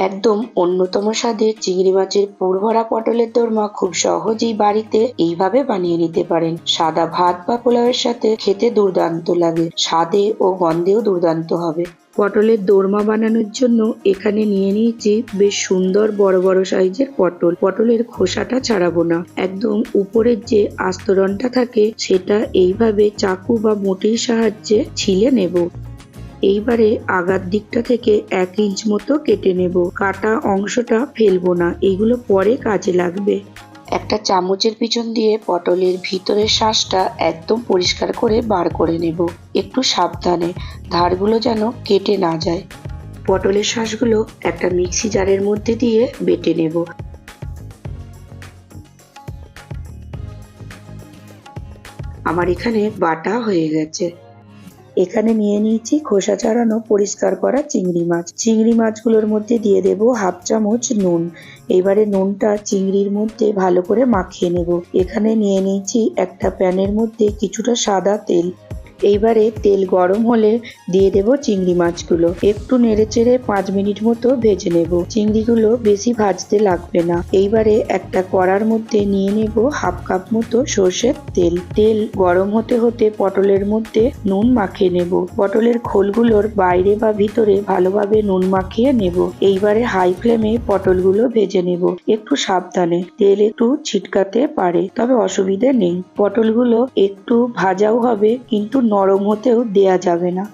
একদম অন্যতম স্বাদের চিংড়ি মাছের পুরভরা পটলের দোরমা খুব সহজেই বাড়িতে এইভাবে বানিয়ে নিতে পারেন। সাদা ভাত বা পোলাওয়ের সাথে খেতে দুর্দান্ত লাগে। স্বাদে ও গন্ধেও দুর্দান্ত হবে। পটলের দোরমা বানানোর জন্য এখানে নিয়ে নিয়েছি বেশ সুন্দর বড় বড় সাইজের পটল। পটলের খোসাটা ছাড়াবো না। একদম উপরের যে আস্তরণটা থাকে, সেটা এইভাবে চাকু বা মোটির সাহায্যে ছিলে নেব। এইবারে আগার দিকটা থেকে এক ইঞ্চ মতো কেটে নেব। কাটা অংশটা ফেলব না, এগুলো পরে কাজে লাগবে। একটা চামচের পিছন দিয়ে পটলের ভিতরের শ্বাসটা একদম পরিষ্কার করে বার করে নেব। একটু সাবধানে, ধারগুলো যেন কেটে না যায়। পটলের শ্বাসগুলো একটা মিক্সি জারের মধ্যে দিয়ে বেটে নেব। আমার এখানে বাটা হয়ে গেছে। এখানে নিয়ে নিয়েছি খোসা ছাড়ানো পরিষ্কার করা চিংড়ি মাছ। চিংড়ি মাছগুলোর মধ্যে দিয়ে দেব হাফ চামচ নুন। এবারে নুনটা চিংড়ির মধ্যে ভালো করে মাখিয়ে নেব। এখানে নিয়ে নিয়েছি একটা প্যানের মধ্যে কিছুটা সাদা তেল। এইবারে তেল গরম হলে দিয়ে দেব চিংড়ি মাছগুলো। একটু নেড়ে চেড়ে পাঁচ মিনিট মতো ভেজে নেব। চিংড়িগুলো বেশি ভাজতে লাগবে না। এইবারে একটা কড়ার মধ্যে নিয়ে নেব হাফ কাপ মতো সর্ষের তেল। তেল গরম হতে হতে পটলের মধ্যে নুন মাখিয়ে নেব। পটলের খোলগুলোর বাইরে বা ভিতরে ভালোভাবে নুন মাখিয়ে নেব। এইবারে হাই ফ্লেমে পটলগুলো ভেজে নেব। একটু সাবধানে। তেল একটু ছিটকাতে পারে, তবে অসুবিধে নেই। পটলগুলো একটু ভাজাও হবে, কিন্তু নরম হতেও দেয়া যাবে না।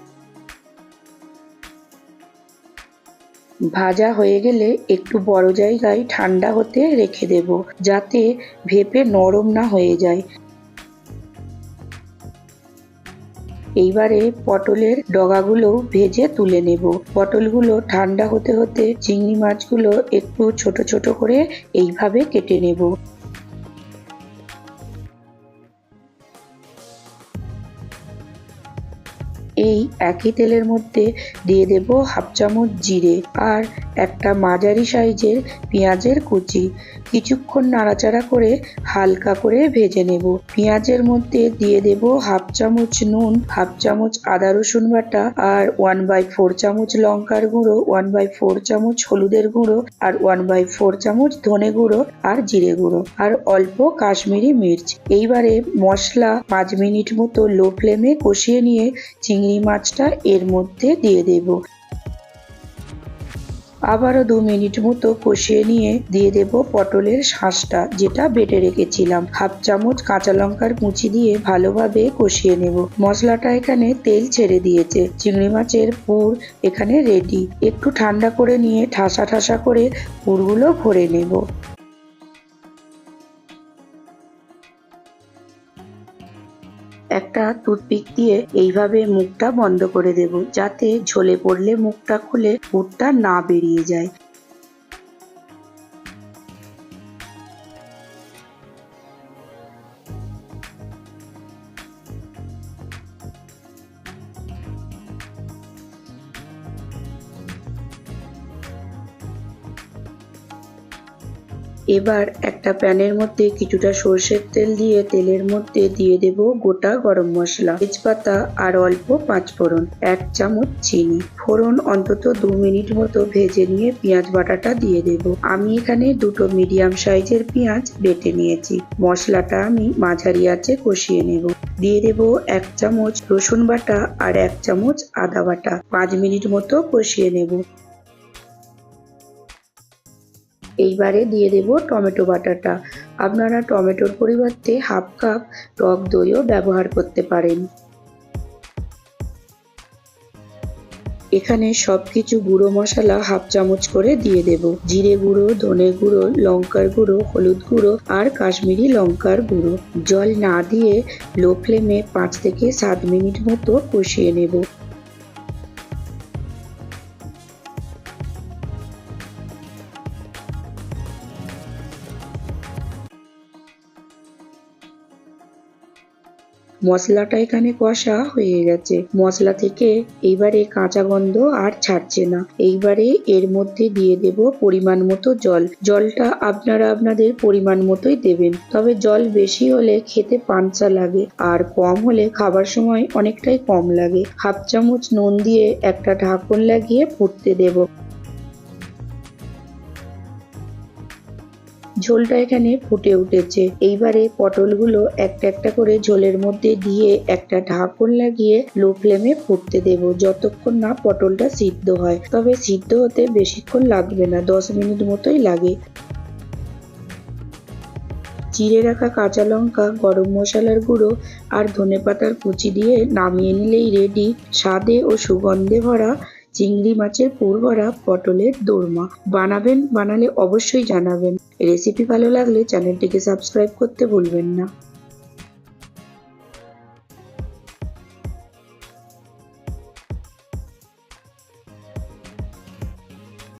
ভাজা হয়ে গেলে একটু বড় জায়গায় ঠান্ডা হতে রেখে দেব, যাতে ভেপে নরম না হয়ে যায়। এইবারে পটলের ডগাগুলো ভেজে তুলে নেব। পটলগুলো ঠান্ডা হতে হতে চিংড়ি মাছগুলো একটু ছোট ছোট করে এইভাবে কেটে নেব। Yay. একই তেলের মধ্যে দিয়ে দেব হাফ চামচ জিরে আর একটা মাঝারি সাইজের পেঁয়াজের কুচি। কিছুক্ষণ নাড়াচাড়া করে হালকা করে ভেজে নেব। পেঁয়াজের মধ্যে দিয়ে দেব হাফ চামচ নুন, হাফ চামচ আদা রসুন বাটা আর ওয়ান বাই ফোর চামচ লঙ্কার গুঁড়ো ওয়ান বাই ফোর চামচ হলুদের গুঁড়ো আর ওয়ান বাই ফোর চামচ ধনে গুঁড়ো আর জিরে গুঁড়ো আর অল্প কাশ্মীরি মির্চ। এইবারে মশলা পাঁচ মিনিট মতো লো ফ্লেমে কষিয়ে নিয়ে চিংড়ি মাছটা এর মধ্যে দিয়ে দেব। আবারও দু মিনিট মতো কষিয়ে নিয়ে দিয়ে দেব পটলের শাঁসটা, যেটা বেটে রেখেছিলাম। হাফ চামচ কাঁচা লঙ্কার কুচি দিয়ে ভালোভাবে কষিয়ে নেব। মশলাটা এখানে তেল ছেড়ে দিয়েছে। চিংড়ি মাছের পুর এখানে রেডি একটু ঠান্ডা করে নিয়ে ঠাসা ঠাসা করে পুরগুলো ভরে নেব। একটা টুথপিক দিয়ে এইভাবে মুখটা বন্ধ করে দেব, যাতে ঝোলে পড়লে মুখটা খুলে ভুটটা না বেরিয়ে যায়। এবার একটা প্যানের মধ্যে কিছুটা সর্ষের তেল দিয়ে তেলের মধ্যে দিয়ে দেব গোটা গরম মশলা, তেজপাতা আর অল্প পাঁচ ফোড়ন এক চামচ চিনি। ফোড়ন অন্তত দু মিনিট মতো ভেজে নিয়ে পেঁয়াজ বাটাটা দিয়ে দেব। আমি এখানে দুটো মিডিয়াম সাইজের পেঁয়াজ বেটে নিয়েছি। মশলাটা আমি মাঝারি আঁচে কষিয়ে নেব। দিয়ে দেব এক চামচ রসুন বাটা আর এক চামচ আদা বাটা। পাঁচ মিনিট মতো কষিয়ে নেব। এইবারে দিয়ে দেব টমেটো বাটাটা। আপনারা টমেটোর পরিবর্তে হাফ কাপ টক দইও ব্যবহার করতে পারেন। এখানে সবকিছু গুঁড়ো মশলা হাফ চামচ করে দিয়ে দেব। জিরে গুঁড়ো, ধনে গুঁড়ো, লঙ্কার গুঁড়ো, হলুদ গুঁড়ো আর কাশ্মীরি লঙ্কার গুঁড়ো। জল না দিয়ে লো ফ্লেমে পাঁচ থেকে সাত মিনিট মতো কষিয়ে নেব। মশলাটা এখানে কষা হয়ে গেছে। মশলা থেকে এইবারে কাঁচা গন্ধ আর ছাড়ছে না। এইবারে এর মধ্যে দিয়ে দেব পরিমাণ মতো জল। জলটা আপনারা আপনাদের পরিমাণ মতোই দেবেন। তবে জল বেশি হলে খেতে পাঞ্চা লাগে আর কম হলে খাবার সময় অনেকটাই কম লাগে। হাফ চামচ নুন দিয়ে একটা ঢাকন লাগিয়ে ফুটতে দেব। ঝোলটা এখানে ফুটে উঠেছে। এইবারে পটলগুলো একটা একটা করে ঝোলের মধ্যে দিয়ে একটা ঢাকন লাগিয়ে লো ফ্লেমে ফুটতে দেব, যতক্ষণ না পটলটা সিদ্ধ হয়। তবে সিদ্ধ হতে বেশিক্ষণ লাগবে না, দশ মিনিট মতোই লাগে। চিড়ে রাখা কাঁচা লঙ্কা, গরম মশলার গুঁড়ো আর ধনেপাতার কুচি দিয়ে নামিয়ে নিলেই রেডি স্বাদে ও সুগন্ধে ভরা চিংড়ি মাছের পূর্বরা পটলের দোরমা। বানাবেন বানালে অবশ্যই জানাবেন। রেসিপি ভালো লাগলে চ্যানেলটিকে সাবস্ক্রাইব করতে ভুলবেন না।